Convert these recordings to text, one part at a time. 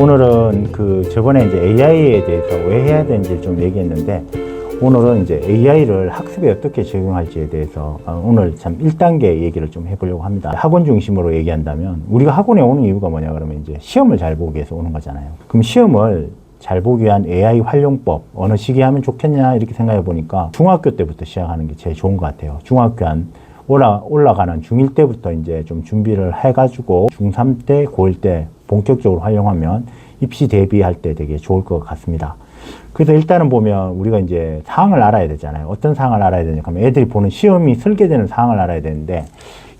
오늘은 그 저번에 이제 AI에 대해서 왜 해야 되는지 좀 얘기했는데 오늘은 이제 AI를 학습에 어떻게 적용할지에 대해서 어, 오늘 참 1단계 얘기를 좀 해보려고 합니다. 학원 중심으로 얘기한다면 우리가 학원에 오는 이유가 뭐냐 그러면 이제 시험을 잘 보기 위해서 오는 거잖아요. 그럼 시험을 잘 보기 위한 AI 활용법 어느 시기에 하면 좋겠냐 이렇게 생각해 보니까 중학교 때부터 시작하는 게 제일 좋은 것 같아요. 중학교 한 올라, 올라가는 중1 때부터 이제 좀 준비를 해가지고 중3 때, 고1 때 본격적으로 활용하면 입시 대비할 때 되게 좋을 것 같습니다. 그래서 일단은 보면 우리가 이제 사항을 알아야 되잖아요. 어떤 사항을 알아야 되냐 하면 애들이 보는 시험이 설계되는 사항을 알아야 되는데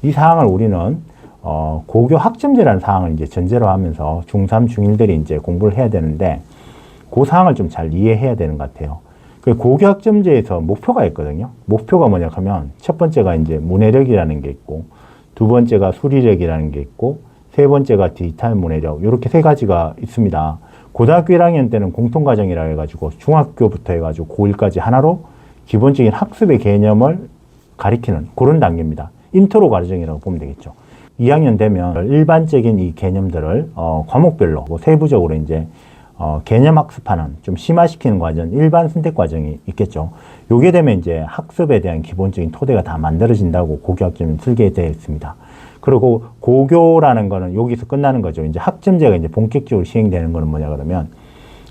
이 사항을 우리는 어, 고교 학점제라는 사항을 이제 전제로 하면서 중3, 중1들이 이제 공부를 해야 되는데 그 사항을 좀 잘 이해해야 되는 것 같아요. 그 고교 학점제에서 목표가 있거든요. 목표가 뭐냐 하면 첫 번째가 이제 문해력이라는 게 있고 두 번째가 수리력이라는 게 있고 세 번째가 디지털 문해력 이렇게 세 가지가 있습니다. 고등학교 1학년 때는 공통과정이라 해가지고 중학교부터 해가지고 고1까지 하나로 기본적인 학습의 개념을 가리키는 그런 단계입니다. 인트로 과정이라고 보면 되겠죠. 2학년 되면 일반적인 이 개념들을 어, 과목별로 뭐 세부적으로 이제 어, 개념 학습하는 좀 심화시키는 과정, 일반 선택 과정이 있겠죠. 요게 되면 이제 학습에 대한 기본적인 토대가 다 만들어진다고 고교학점은 설계되어 있습니다. 그리고 고교라는 거는 여기서 끝나는 거죠. 이제 학점제가 이제 본격적으로 시행되는 거는 뭐냐 그러면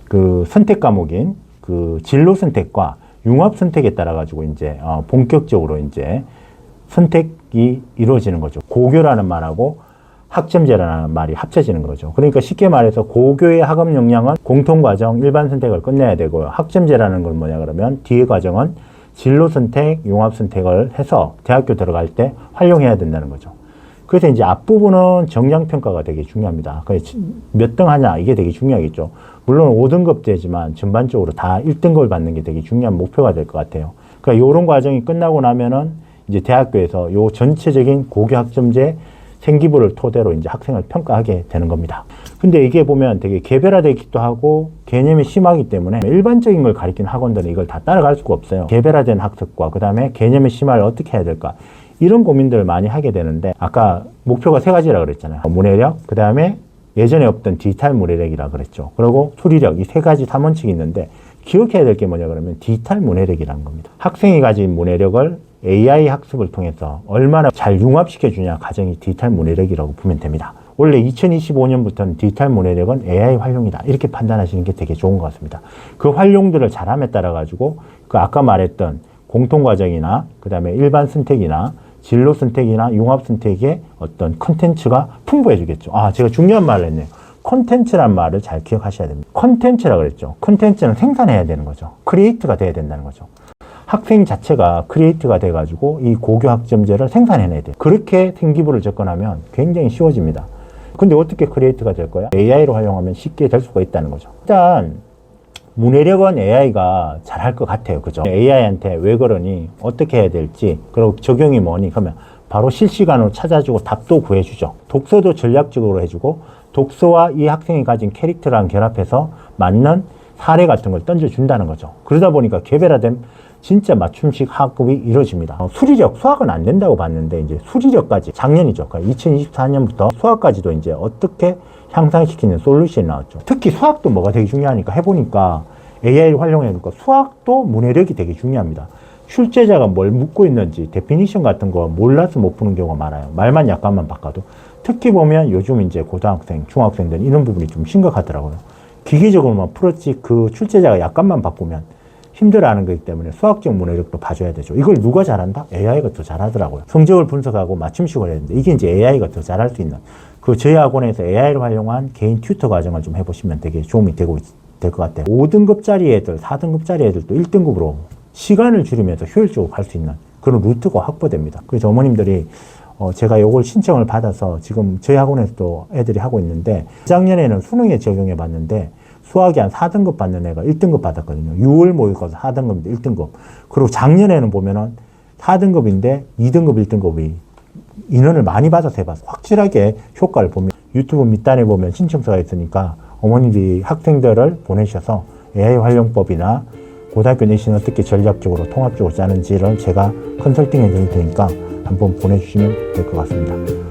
그 선택 과목인 그 진로 선택과 융합 선택에 따라 가지고 이제 어, 본격적으로 이제 선택이 이루어지는 거죠. 고교라는 말하고 학점제라는 말이 합쳐지는 거죠. 그러니까 쉽게 말해서 고교의 학업 역량은 공통 과정 일반 선택을 끝내야 되고요. 학점제라는 건 뭐냐 그러면 뒤에 과정은 진로 선택, 융합 선택을 해서 대학교 들어갈 때 활용해야 된다는 거죠. 그래서 이제 앞부분은 정량 평가가 되게 중요합니다. 몇 등 하냐 이게 되게 중요하겠죠. 물론 5등급제지만 전반적으로 다 1등급을 받는 게 되게 중요한 목표가 될 것 같아요. 그러니까 이런 과정이 끝나고 나면은 이제 대학교에서 요 전체적인 고교 학점제 생기부를 토대로 이제 학생을 평가하게 되는 겁니다. 근데 이게 보면 되게 개별화되어 있기도 하고 개념이 심하기 때문에 일반적인 걸 가리키는 학원들은 이걸 다 따라갈 수가 없어요. 개별화된 학습과 그 다음에 개념의 심화를 어떻게 해야 될까 이런 고민들을 많이 하게 되는데 아까 목표가 세 가지라 그랬잖아요. 문해력, 그 다음에 예전에 없던 디지털 문해력이라 그랬죠. 그리고 수리력 이 세 가지 탐원칙이 있는데 기억해야 될 게 뭐냐 그러면 디지털 문해력이라는 겁니다. 학생이 가진 문해력을 AI 학습을 통해서 얼마나 잘 융합시켜 주냐 과정이 디지털 문해력이라고 보면 됩니다. 원래 2025년부터는 디지털 문해력은 AI 활용이다. 이렇게 판단하시는 게 되게 좋은 것 같습니다. 그 활용들을 잘함에 따라 가지고 그 아까 말했던 공통 과정이나 그 다음에 일반 선택이나 진로 선택이나 융합 선택의 어떤 컨텐츠가 풍부해지겠죠. 아, 제가 중요한 말을 했네요. 콘텐츠란 말을 잘 기억하셔야 됩니다. 콘텐츠라 그랬죠. 콘텐츠는 생산해야 되는 거죠. 크리에이트가 돼야 된다는 거죠. 학생 자체가 크리에이트가 돼가지고 이 고교 학점제를 생산해내야 돼요. 그렇게 생기부를 접근하면 굉장히 쉬워집니다. 근데 어떻게 크리에이트가 될 거야? AI로 활용하면 쉽게 될 수가 있다는 거죠. 일단 문해력은 AI가 잘할 것 같아요. 그죠? AI한테 왜 그러니, 어떻게 해야 될지, 그리고 적용이 뭐니, 그러면 바로 실시간으로 찾아주고 답도 구해주죠. 독서도 전략적으로 해주고, 독서와 이 학생이 가진 캐릭터랑 결합해서 맞는 사례 같은 걸 던져준다는 거죠. 그러다 보니까 개별화된 진짜 맞춤식 학급이 이루어집니다. 어, 수리력, 수학은 안 된다고 봤는데, 이제 수리력까지 작년이죠. 그러니까 2024년부터 수학까지도 이제 어떻게 향상시키는 솔루션이 나왔죠. 특히 수학도 뭐가 되게 중요하니까 해보니까 AI를 활용해니까 수학도 문해력이 되게 중요합니다. 출제자가 뭘 묻고 있는지 데피니션 같은 거 몰라서 못 푸는 경우가 많아요. 말만 약간만 바꿔도. 특히 보면 요즘 이제 고등학생, 중학생들 이런 부분이 좀 심각하더라고요. 기계적으로만 풀었지 그 출제자가 약간만 바꾸면 힘들어하는 거기 때문에 수학적 문해력도 봐줘야 되죠. 이걸 누가 잘한다? AI가 더 잘하더라고요. 성적을 분석하고 맞춤식을 했는데 이게 이제 AI가 더 잘할 수 있는 그 저희 학원에서 AI를 활용한 개인 튜터 과정을 좀 해보시면 되게 도움이 되고 될 것 같아요. 5등급짜리 애들, 4등급짜리 애들도 1등급으로 시간을 줄이면서 효율적으로 갈 수 있는 그런 루트가 확보됩니다. 그래서 어머님들이 어, 제가 이걸 신청을 받아서 지금 저희 학원에서도 애들이 하고 있는데 작년에는 수능에 적용해 봤는데 수학이 한 4등급 받는 애가 1등급 받았거든요. 6월 모의고사 4등급인데 1등급. 그리고 작년에는 보면은 4등급인데 2등급, 1등급이 인원을 많이 받아서 해봐서 확실하게 효과를 보면 유튜브 밑단에 보면 신청서가 있으니까 어머니들이 학생들을 보내셔서 AI 활용법이나 고등학교 내신을 어떻게 전략적으로 통합적으로 짜는지를 제가 컨설팅 해 드릴 테니까 한번 보내주시면 될 것 같습니다.